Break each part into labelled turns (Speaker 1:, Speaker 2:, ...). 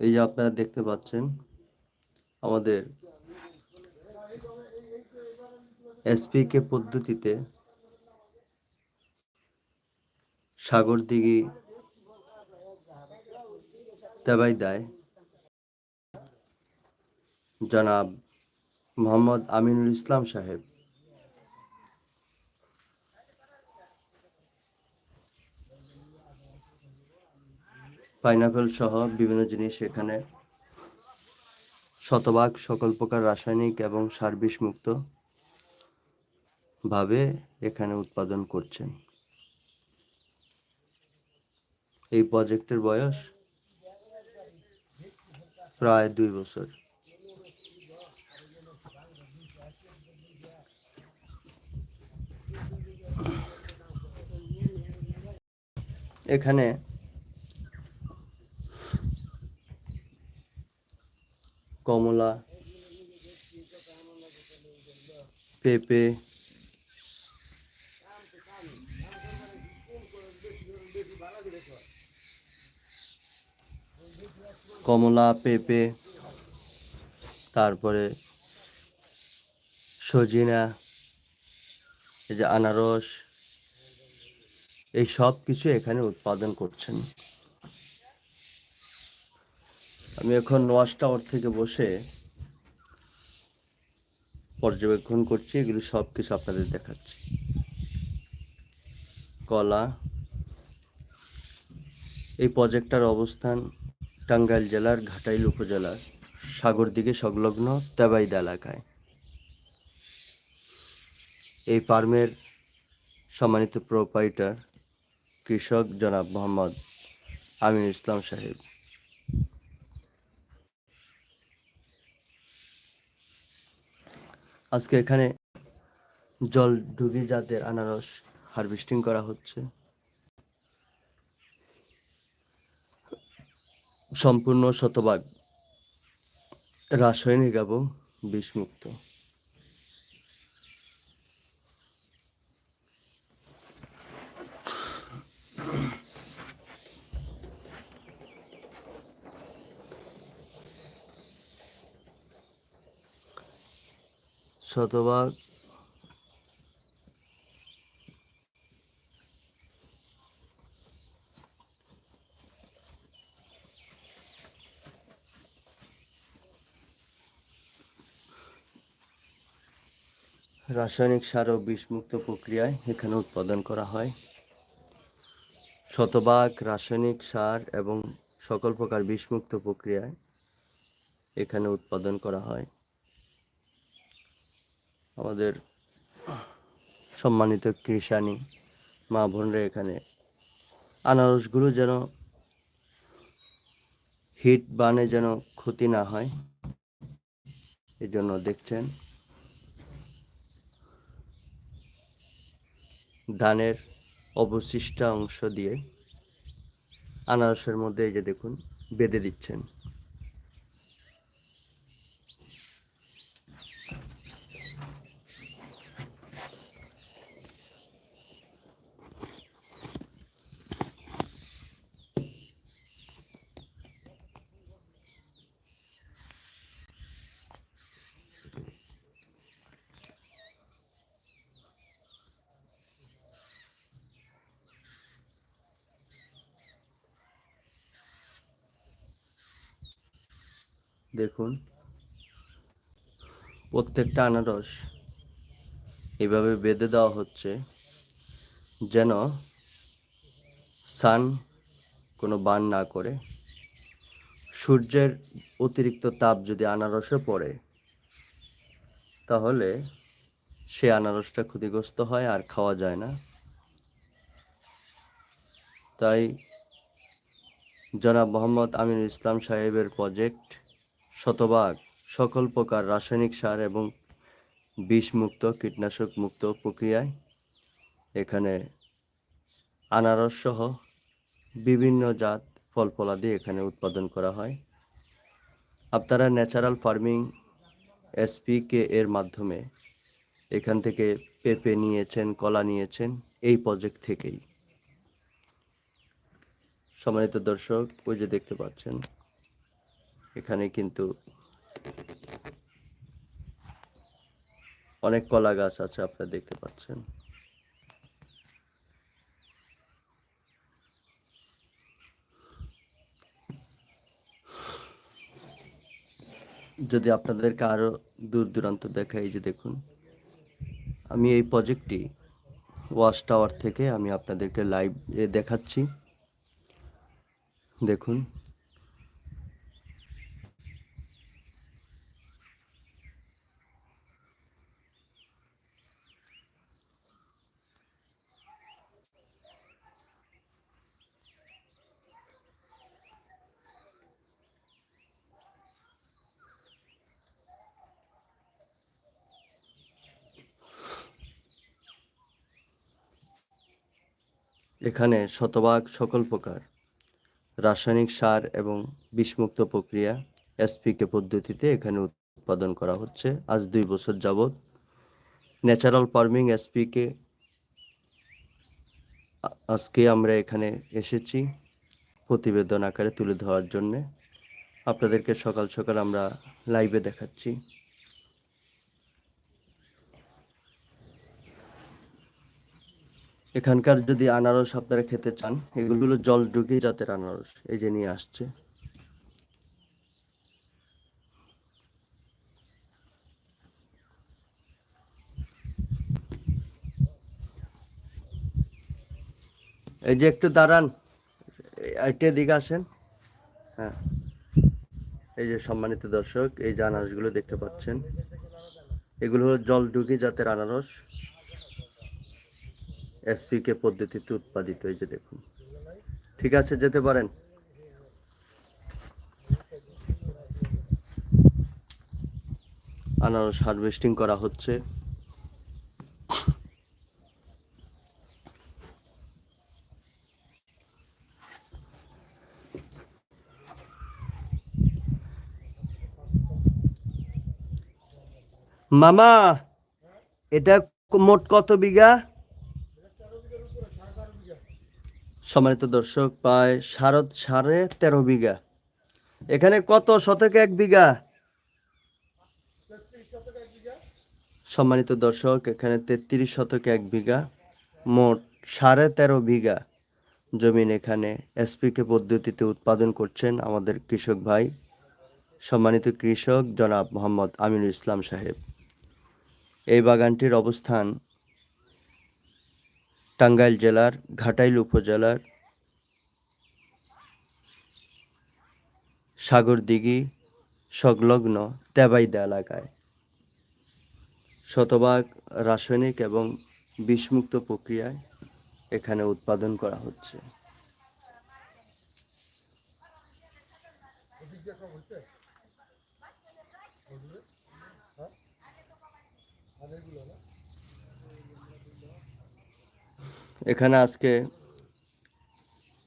Speaker 1: এই যে আপনারা দেখতে পাচ্ছেন, আমাদের এসপিকে পদ্ধতিতে সাগর দিঘি তেবাই দেয় জনাব মোহাম্মদ আমিনুল ইসলাম সাহেব পাইনাপেল সহ বিভিন্ন জিনিস এখানে। শতভাগ সকল প্রকার রাসায়নিক এবং সার্ভিস মুক্ত ভাবে এখানে উৎপাদন করছেন। এই প্রজেক্টের বয়স প্রায় দুই বছর। এখানে কমলা, পেঁপে কমলা, পেঁপে, তারপরে সজিনা, এই যে আনারস, এই সব কিছু এখানে উৎপাদন করছেন। আমি এখন ওয়াশ টাওয়ার থেকে বসে পর্যবেক্ষণ করছি, এগুলো সব কিছু আপনাদের দেখাচ্ছি। কলা, এই প্রজেক্টটার অবস্থান টাঙ্গাইল জেলার ঘাটাইল উপজেলার সাগর দিকে সংলগ্ন তেবাইদা এলাকায়। এই ফার্মের সম্মানিত প্রোপাইটার কৃষক জনাব মোহাম্মদ আমিন ইসলাম সাহেব। আজকে এখানে জল ঢুকি জাতের আনারস হারভেস্টিং করা হচ্ছে। সম্পূর্ণ শতভাগ রাসায়নিক এবং বিষমুক্ত। শতভাগ। রাসায়নিক সার ও বিষমুক্ত প্রক্রিয়ায় এখানে উৎপাদন করা হয়। শতভাগ রাসায়নিক সার এবং সকল প্রকার বিষমুক্ত প্রক্রিয়ায় এখানে উৎপাদন করা হয়। আমাদের সম্মানিত কৃষানি মা বোনরা এখানে। আনারসগুলো যেন হিট বানে যেন ক্ষতি না হয় এই জন্য দেখছেন ধানের অবশিষ্ট অংশ দিয়ে আনারসের মধ্যে এই যে দেখুন, বেঁধে দিচ্ছেন। দেখুন। প্রত্যেকটা আনারস এভাবে বেঁধে দেওয়া হচ্ছে যেন সান কোনো বান না করে। সূর্যের অতিরিক্ত তাপ যদি আনারসে পড়ে, তাহলে সে আনারসটা ক্ষতিগ্রস্ত হয় আর খাওয়া যায় না। তাই জনাব মোহাম্মদ আমিনুল ইসলাম সাহেবের প্রজেক্ট শতভাগ সকল প্রকার রাসায়নিক সার এবং বিষমুক্ত কীটনাশক মুক্ত প্রক্রিয়ায় এখানে আনারস সহ বিভিন্ন জাত ফল ফলাদি এখানে উৎপাদন করা হয়। আপনারা ন্যাচারাল ফার্মিং এসপিকে এর মাধ্যমে এখান থেকে পেঁপে নিয়েছেন, কলা নিয়েছেন, এই প্রজেক্ট থেকেই। সম্মানিত দর্শক, ওই যে দেখতে পাচ্ছেন এখানে কিন্তু অনেক কলা গাছ আছে, আপনারা দেখতে পাচ্ছেন। যদি আপনাদেরকে আরও দূর দূরান্ত দেখা এই যে দেখুন, আমি এই প্রজেক্টটি ওয়াচ টাওয়ার থেকে আমি আপনাদেরকে লাইভ দেখাচ্ছি। দেখুন এখানে শতভাগ সকল প্রকার রাসায়নিক সার এবং বিষমুক্ত প্রক্রিয়া এসপিকে পদ্ধতিতে এখানে উৎপাদন করা হচ্ছে। আজ দুই বছর যাবৎ ন্যাচারাল ফার্মিং এসপিকে আজকে আমরা এখানে এসেছি প্রতিবেদন আকারে তুলে ধরার জন্যে। আপনাদেরকে সকাল সকাল আমরা লাইভে দেখাচ্ছি। এখানকার যদি আনারস আপনারা খেতে চান, এগুলো জল ঢুকিয়ে জাতের আনারস, এই যে নিয়ে আসছে। এই যে একটু দাঁড়ান, একটা দিকে আসেন। হ্যাঁ। এই যে সম্মানিত দর্শক, এই যে আনারসগুলো দেখতে পাচ্ছেন। এগুলো হলো জল ঢুকি জাতের আনারস। এসপিকে পদ্ধতিতে উৎপাদিত এই যে দেখুন। ঠিক আছে, যেতে পারেন। আনারস হারভেস্টিং করা হচ্ছে। মামা, এটা মোট কত বিঘা? সম্মানিত দর্শক, প্রায় সাড়ে সাড়ে তেরো বিঘা। এখানে কত শতকে এক বিঘা? সম্মানিত দর্শক, এখানে তেত্রিশ শতকে এক বিঘা, মোট সাড়ে তেরো বিঘা জমিন এখানে এসপিকে পদ্ধতিতে উৎপাদন করছেন আমাদের কৃষক ভাই, সম্মানিত কৃষক জনাব মোহাম্মদ আমিনুল ইসলাম সাহেব। এই বাগানটির অবস্থান টাঙ্গাইল জেলার, ঘাটাইল উপজেলার, সাগরদিঘি, সংলগ্ন তেবাইদা এলাকায়। শতভাগ রাসায়নিক এবং বিষমুক্ত প্রক্রিয়ায় এখানে উৎপাদন করা হচ্ছে। এখানে আজকে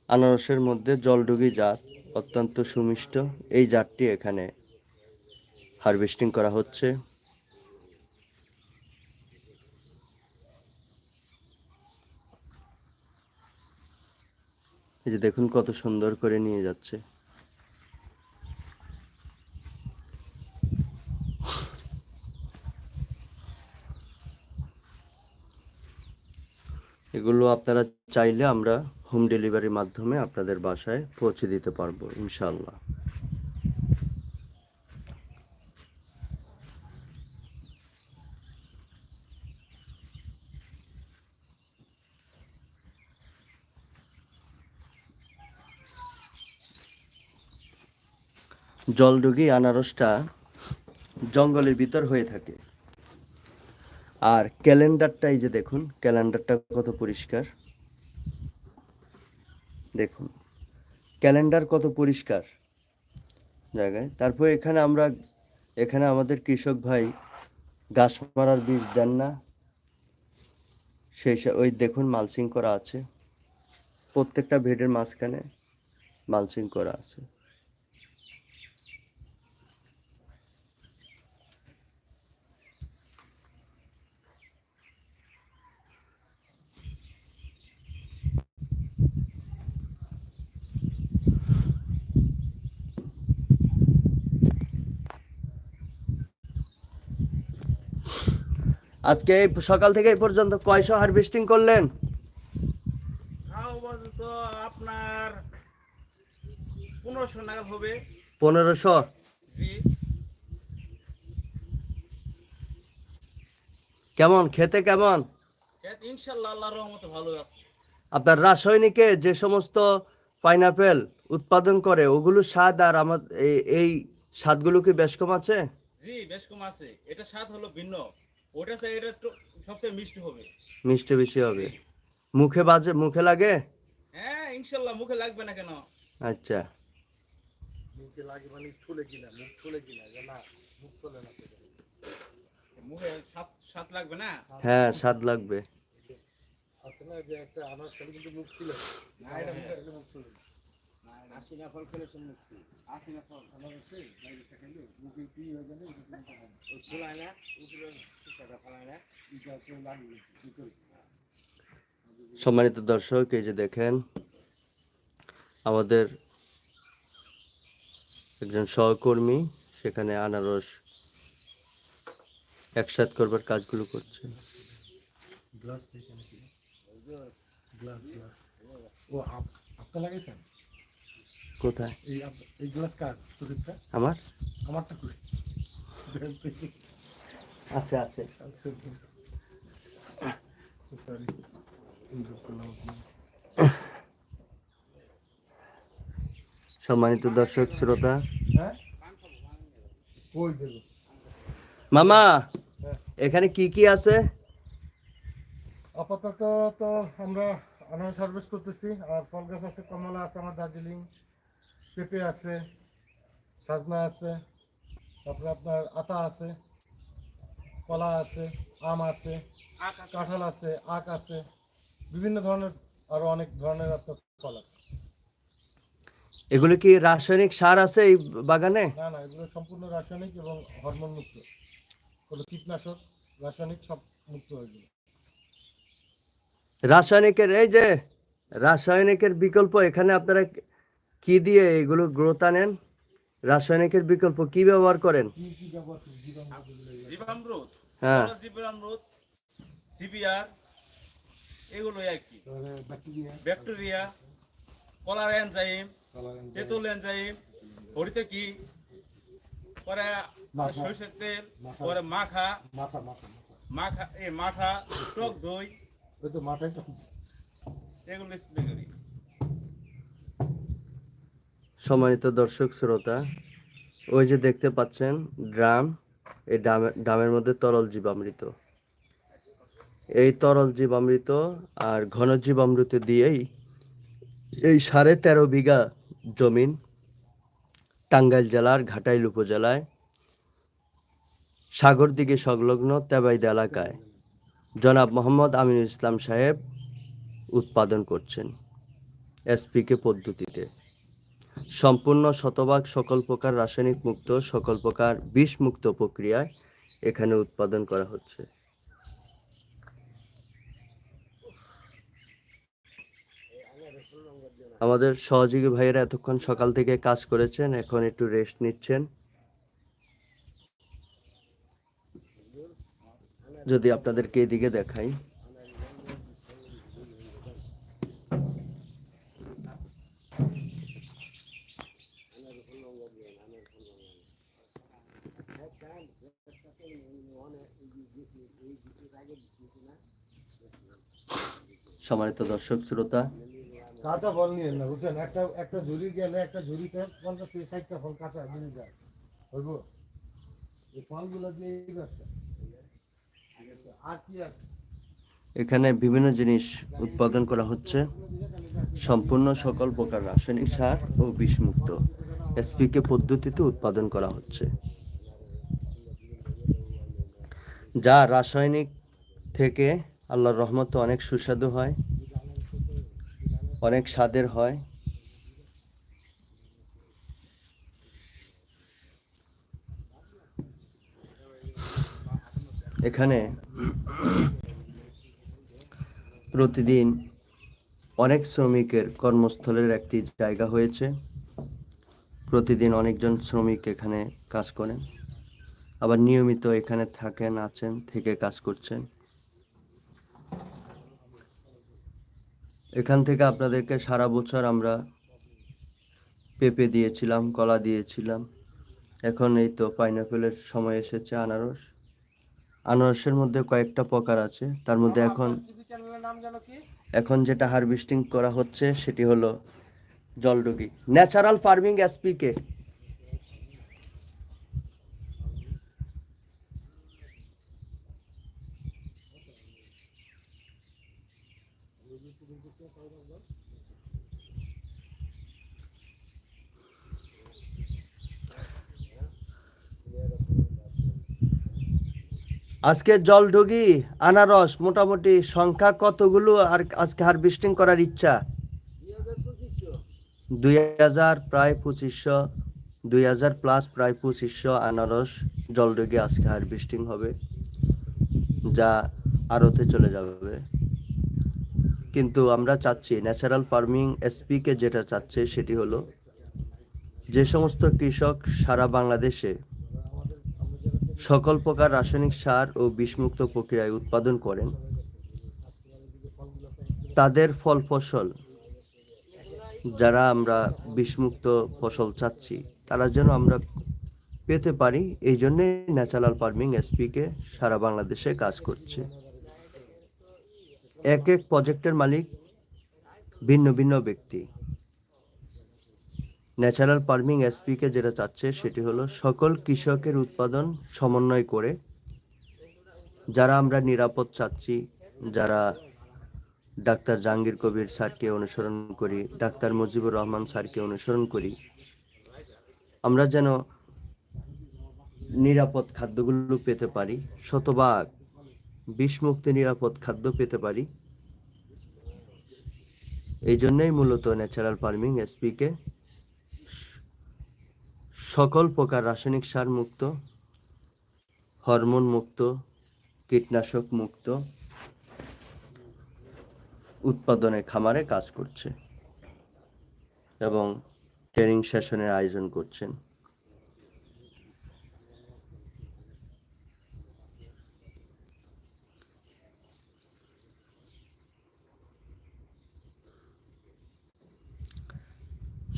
Speaker 1: আনারসের মধ্যে জলডুগি জাত অত্যন্ত সুমিষ্ট। এই জাতটি এখানে হারভেস্টিং করা হচ্ছে। এই যে দেখুন কত সুন্দর করে নিয়ে যাচ্ছে এগুলো আপনারা চাইলে আমরা হোম ডেলিভারির মাধ্যমে আপনাদের বাসায় পৌঁছে দিতে পারব ইনশাল্লাহ জলডুগি আনারসটা জঙ্গলের ভিতর হয়ে থাকে। আর ক্যালেন্ডারটা এই যে দেখুন, ক্যালেন্ডারটা কত পরিষ্কার। দেখুন। ক্যালেন্ডার কত পরিষ্কার জায়গায়। তারপর এখানে আমরা, এখানে আমাদের কৃষক ভাই গাছ মারার বীজ দেন না। সেই ওই দেখুন মালসিং করা আছে। প্রত্যেকটা ভেডের মাঝখানে মালসিং করা আছে। আজকে সকাল থেকে এই পর্যন্ত কয়শো হারভেস্টিং করলেন?
Speaker 2: আপনার পনেরোশো নাগাদ হবে।
Speaker 1: পনেরোশো? কেমন? খেতে কেমন? আপনার রাসায়নিকে যে সমস্ত পাইনাপেল উৎপাদন করে ওগুলো স্বাদ আর আমার এই- এই স্বাদগুলো কি বেশ কম আছে?
Speaker 2: জি বেশ কম আছে। এটা স্বাদ হলো ভিন্ন। ওটা চাই এটা সবচেয়ে মিষ্টি হবে।
Speaker 1: মিষ্টি বেশি হবে। মুখে বাজে মুখে লাগে?
Speaker 2: হ্যাঁ ইনশাল্লাহ মুখে লাগবে না কেন?
Speaker 1: আচ্ছা।
Speaker 3: মুখে লাগে মানে চলে কিনা মুখ চলে কিনা যে না মুখ চলে না
Speaker 2: মুখে স্বাদ স্বাদ লাগবে না?
Speaker 1: হ্যাঁ স্বাদ লাগবে।
Speaker 3: আছে না যে একটা আনার খেলে কিন্তু মুখ ছিল
Speaker 2: না, এটা মুখে-
Speaker 3: মুখ চলে না।
Speaker 2: আশি না ফল খেলে সব মুক্তি আশি ফল
Speaker 3: আমার হচ্ছে? মুখে কি হয়ে গেলে না।
Speaker 2: ওই চুলায় না উপরে সুতাটা ফেলায় না
Speaker 3: এটা আসলে লাগবে ভিতরে।
Speaker 1: সম্মানিত দর্শক এই যে দেখেন আমাদের একজন সহকর্মী সেখানে আনারস একসাথ করবার কাজগুলো করছে। কোথায়? আমার?
Speaker 3: আমারটা করে
Speaker 1: আচ্ছা আছে।
Speaker 3: সরি
Speaker 1: সম্মানিত দর্শক শ্রোতা।
Speaker 3: হ্যাঁ?
Speaker 1: মামা
Speaker 3: হ্যাঁ।
Speaker 1: এখানে কি কি আছে?
Speaker 3: আপাতত তো আমরা আনার সার্ভিস করতেছি আর ফল গাছ আছে কমলা আছে আমার দার্জিলিং পেঁপে আছে সাজনা আছে তারপরে আপনার আতা আছে কলা আছে আম আছে। কাঁঠাল আছে আখ আছে বিভিন্ন ধরনের আরও অনেক ধরনের আপনার ফল আছে।
Speaker 1: এগুলো কি রাসায়নিক সার আছে এই বাগানে?
Speaker 3: না না এগুলো সম্পূর্ণ রাসায়নিক এবং হরমোন মুক্ত। কোনো কীটনাশক রাসায়নিক সব মুক্ত হয়ে গেল।
Speaker 1: রাসায়নিকের এই যে রাসায়নিকের বিকল্প এখানে আপনারা কি দিয়ে এগুলো গ্রোথ আনেন? রাসায়নিকের বিকল্প কি ব্যবহার করেন?
Speaker 3: এগুলো।
Speaker 1: হ্যাঁ।
Speaker 2: জীবামৃত সিপিআর এগুলোই আর কি।
Speaker 3: ব্যাকটেরিয়া।
Speaker 2: কলার এনজাইম তেঁতুল এনজাইম হরিতে কি পরে
Speaker 3: মাখা।
Speaker 2: সরষের তেল পরে মাখা।
Speaker 3: মাথা মাথা মাথা
Speaker 2: মাখা এ মাঠা টক দই। এগুলো স্প্রে করি।
Speaker 1: সম্মানিত দর্শক শ্রোতা ওই যে দেখতে পাচ্ছেন ড্রাম এই ড্রামে ড্রামের মধ্যে তরল জীবামৃত। এই তরল জীবামৃত আর ঘন জীবামৃত দিয়েই এই সাড়ে তেরো বিঘা জমিন টাঙ্গাইল জেলার ঘাটাইল উপজেলায় সাগর দিকে সংলগ্ন তেবাইদ এলাকায় জনাব মোহাম্মদ আমিনুল ইসলাম সাহেব উৎপাদন করছেন এসপিকে পদ্ধতিতে। সম্পূর্ণ শতভাগ সকল প্রকার রাসায়নিক মুক্ত, সকল প্রকার বিষ মুক্ত প্রক্রিয়ায় এখানে উৎপাদন করা হচ্ছে। আমাদের সহযোগী ভাইয়েরা এতক্ষণ সকাল থেকে কাজ করেছেন, এখন একটু রেস্ট নিচ্ছেন। যদি আপনাদেরকে এদিকে দেখাই। সম্মানিত দর্শক, শ্রোতা
Speaker 3: কাঁচা ফল নিয়ে না, বুঝছেন? একটা একটা ঝুড়ি গেলে একটা ঝুড়িতে ষাটটা ফল কাঁচা নিয়ে যায়। এই ফলগুলো দিয়ে এই ব্যবসা। আর কি আছে
Speaker 1: এখানে বিভিন্ন জিনিস উৎপাদন করা হচ্ছে। সম্পূর্ণ সকল প্রকার রাসায়নিক সার ও বিষমুক্ত এসপিকে পদ্ধতিতে উৎপাদন করা হচ্ছে। যা রাসায়নিক থেকে আল্লাহর রহমতে অনেক সুস্বাদু হয়। অনেক স্বাদের হয়। এখানে প্রতিদিন অনেক শ্রমিকের কর্মস্থলের একটি জায়গা হয়েছে। প্রতিদিন অনেকজন শ্রমিক এখানে কাজ করেন। আবার নিয়মিত এখানে থাকেন, আছেন, থেকে কাজ করছেন। এখান থেকে আপনাদেরকে সারা বছর আমরা পেঁপে দিয়েছিলাম কলা দিয়েছিলাম। এখন এই তো পাইনাপেলের সময় এসেছে আনারস। আনারসের মধ্যে কয়েকটা প্রকার আছে। তার মধ্যে এখন এখন যেটা হারভেস্টিং করা হচ্ছে সেটি হলো জলডুগি ন্যাচারাল ফার্মিং এসপিকে। আজকে জলঢুগি আনারস, মোটামুটি সংখ্যা কতগুলো আর আজকে হারভেস্টিং করার ইচ্ছা? দুই হাজার প্রায় পঁচিশশো, দুই হাজার প্লাস প্রায় পঁচিশশো আনারস জল জলডুগি আজকে হারভেস্টিং হবে, যা আড়তে চলে যাবে। কিন্তু আমরা চাচ্ছি ন্যাচারাল ফার্মিং এসপিকে যেটা চাচ্ছে সেটি হলো, যে সমস্ত কৃষক সারা বাংলাদেশে সকল প্রকার রাসায়নিক সার ও বিষমুক্ত প্রক্রিয়ায় উৎপাদন করেন। তাদের ফল ফসল, যারা আমরা বিষমুক্ত ফসল চাচ্ছি, তারা যেন আমরা পেতে পারি, এই জন্যে ন্যাচারাল ফার্মিং এসপিকে সারা বাংলাদেশে কাজ করছে। এক এক প্রজেক্টের মালিক ভিন্ন ভিন্ন ব্যক্তি। ন্যাচারাল ফার্মিং এসপিকে যেটা চাচ্ছে সেটি হলো সকল কৃষকের উৎপাদন সমন্বয় করে। যারা আমরা নিরাপদ চাচ্ছি, যারা ডাক্তার জাহাঙ্গীর কবির স্যারকে অনুসরণ করি, ডাক্তার মুজিবুর রহমান স্যারকে অনুসরণ করি, আমরা যেন নিরাপদ খাদ্যগুলো পেতে পারি, শতভাগ বিষমুক্ত নিরাপদ খাদ্য পেতে পারি। এই জন্যই মূলত ন্যাচারাল ফার্মিং এসপিকে সকল প্রকার রাসায়নিক সার মুক্ত, হরমোন মুক্ত, কীটনাশক মুক্ত উৎপাদনে খামারে কাজ করছে এবং ট্রেনিং সেশনের আয়োজন করছেন।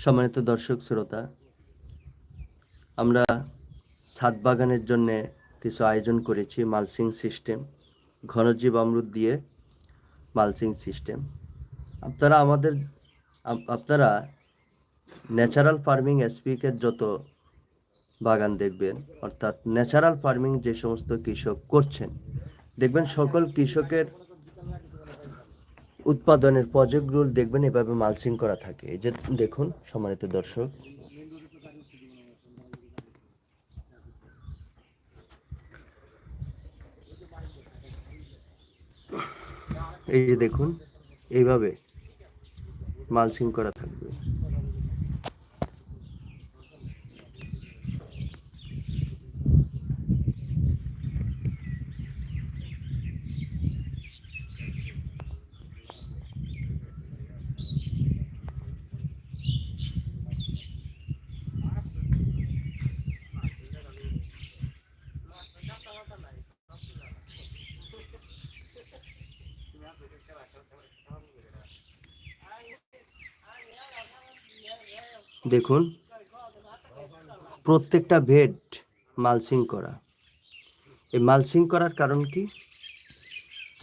Speaker 1: সম্মানিত দর্শক, শ্রোতা আমরা ছাদ বাগানের জন্য কিছু আয়োজন করেছি মালসিং সিস্টেম, ঘনজীব অমৃত দিয়ে মালসিং সিস্টেম। আপনারা আমাদের আপনারা ন্যাচারাল ফার্মিং এসপিকের যত বাগান দেখবেন, অর্থাৎ ন্যাচারাল ফার্মিং যে সমস্ত কৃষক করছেন, দেখবেন সকল কৃষকের উৎপাদনের প্রজেক্টগুলো দেখবেন এভাবে মালসিং করা থাকে। এই যে দেখুন, সম্মানিত দর্শক এই যে দেখুন এইভাবে মালসিং করা থাকবে। দেখুন, প্রত্যেকটা বেড মালসিং করা। এই মালসিং করার কারণ কি?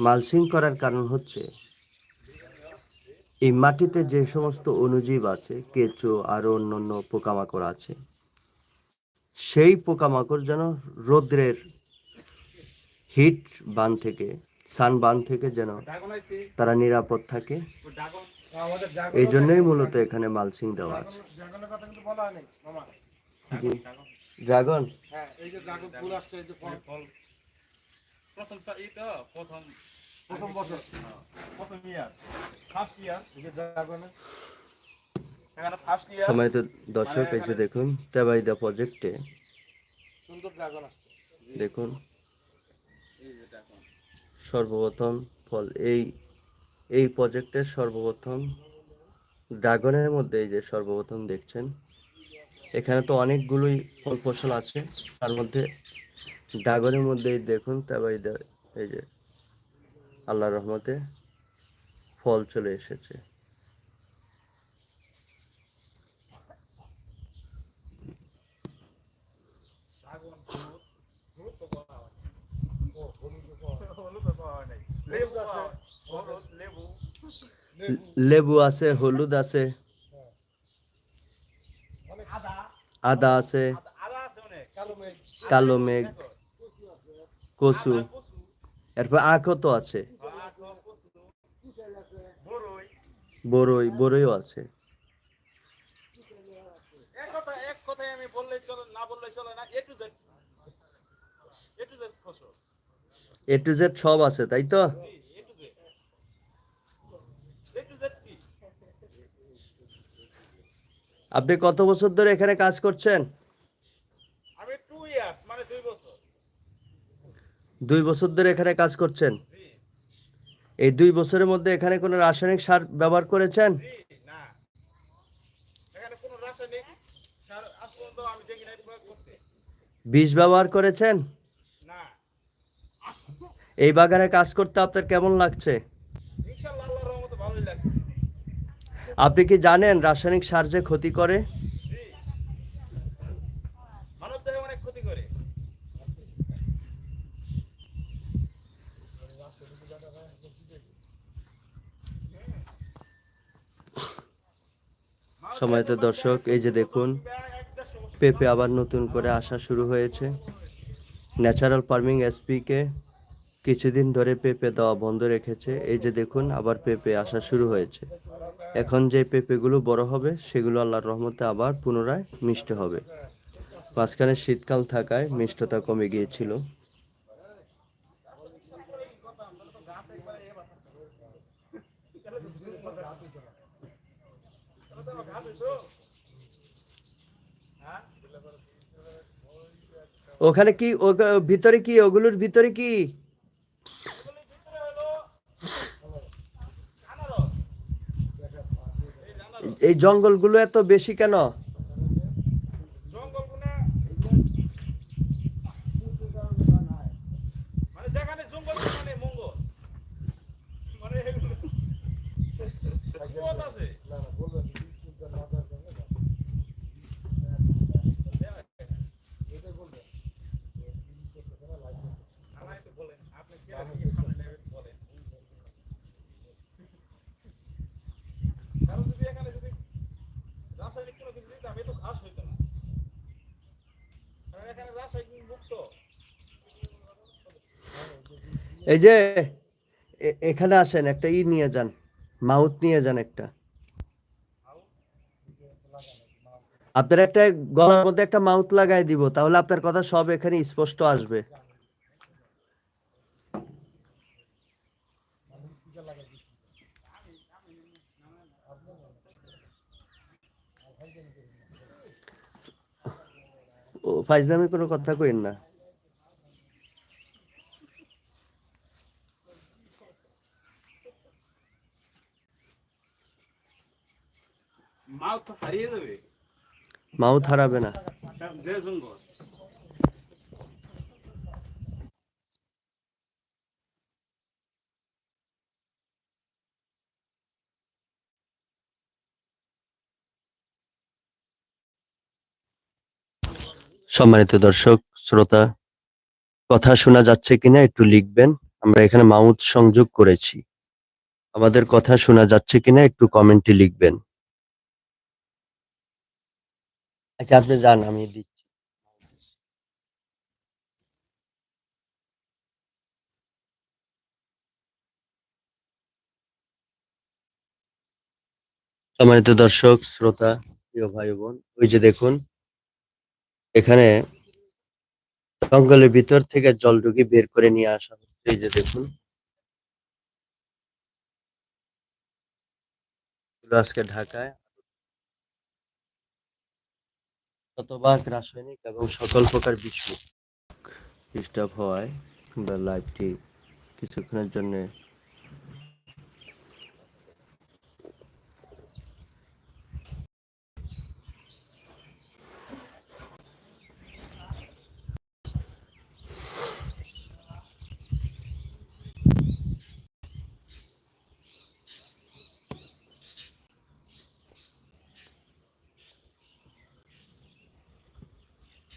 Speaker 1: মালসিং করার কারণ হচ্ছে, এই মাটিতে যে সমস্ত অণুজীব আছে, কেঁচো আরও অন্যান্য পোকামাকড় আছে, সেই পোকামাকড় যেন রৌদ্রের হিট বান থেকে সান বান থেকে যেন তারা নিরাপদ থাকে। এই জন্যই মূলত এখানে মালসিং দেওয়া আছে।
Speaker 2: ড্রাগন?
Speaker 1: সময় তো দর্শক যে দেখুন প্রজেক্টে দেখুন। সর্বপ্রথম ফল এই এই প্রজেক্টের সর্বপ্রথম ড্রাগনের মধ্যে এই যে সর্বপ্রথম দেখছেন, এখানে তো অনেকগুলোই ফল ফসল আছে, তার মধ্যে ডাগরের মধ্যেই দেখুন তারপর এই এই যে আল্লাহ রহমতে ফল চলে এসেছে।
Speaker 2: লেবু
Speaker 1: আছে হলুদ আছে।
Speaker 2: আদা
Speaker 1: আছে।
Speaker 3: কালো মেঘ।
Speaker 1: কচু। এরপর আখও তো আছে।
Speaker 2: বড়ই
Speaker 1: বড়ইও আছে।
Speaker 2: এ টু জেড
Speaker 1: সব আছে তাই তো
Speaker 2: জি A to Z A to Z কি
Speaker 1: আপনি কত বছর ধরে এখানে কাজ করছেন?
Speaker 2: আমি টু ইয়ার্স মানে দুই বছর।
Speaker 1: দুই বছর ধরে এখানে কাজ করছেন? এই দুই বছরের মধ্যে এখানে কোনো রাসায়নিক সার ব্যবহার করেছেন?
Speaker 2: না। এখানে কোনো রাসায়নিক সার আমি দেখি নাই করতে।
Speaker 1: বিষ ব্যবহার করেছেন?
Speaker 2: না।
Speaker 1: এই বাগানে কাজ করতে আপনার কেমন লাগছে?
Speaker 2: ইনশাআল্লাহ আল্লাহর রহমতে ভালোই লাগছে।
Speaker 1: আপনি কি জানেন রাসায়নিক সার যে ক্ষতি করে? সময়ত দর্শক এই যে দেখুন পেঁপে আবার নতুন করে আসা শুরু হয়েছে। ন্যাচারাল ফার্মিং এসপিকে কিছুদিন ধরে পেঁপে দেওয়া বন্ধ রেখেছে। এই যে দেখুন আবার পেঁপে আসা শুরু হয়েছে। এখন যে পেঁপেগুলো বড় হবে, সেগুলো আল্লাহর রহমতে আবার পুনরায় মিষ্টি হবে। মাঝখানে শীতকাল থাকায় মিষ্টতা কমে গিয়েছিল। ওখানে কি ভিতরে কি, ওগুলোর ভিতরে কি? এই জঙ্গলগুলো এত বেশি কেন
Speaker 2: জঙ্গলগুলো মানে যেখানে জঙ্গল সেখানে মঙ্গল মানে এগুলো কুয়াত আছে
Speaker 3: না না বলবেন বিস্কুট না দেওয়ার জন্য না। এটাই বলবেন
Speaker 2: আমায় তো বলেন আপনি কেন কি সামনে নেবেন বলেন কারণ যদি এখানে যদি রাসায়নিক কোনো কিছু এ হইতো না এখানে লাশ হয় মুক্ত।
Speaker 1: এই যে এখানে আসেন, একটা ই নিয়ে যান, মাউথ নিয়ে যান একটা। আপনার একটা গলার মধ্যে একটা মাউথ লাগাই দিব, তাহলে আপনার কথা সব এখানে স্পষ্ট আসবে। ও ফাইজলামি কোনো কথা কইন না।
Speaker 2: মাউথ হারিয়ে যাবে।
Speaker 1: মাউথ হারাবে না। সম্মানিত দর্শক, শ্রোতা, কথা শোনা যাচ্ছে কিনা একটু লিখবেন। আমরা এখানে মাউথ সংযোগ করেছি। আমাদের কথা শোনা যাচ্ছে কিনা একটু কমেন্টে লিখবেন। আচ্ছা আপনি যান, আমি দিচ্ছি। সম্মানিত দর্শক, শ্রোতা, প্রিয় ভাই বোন, ওই যে দেখুন এখানে জঙ্গলের ভিতর থেকে জল ঢুকি বের করে নিয়ে আসা হচ্ছে যে দেখুন। আজকে ঢাকায়। শতভাগ রাসায়নিক এবং সকল প্রকার বিষ ডিস্টার্ব হওয়ায় লাইভটি কিছুক্ষণের জন্য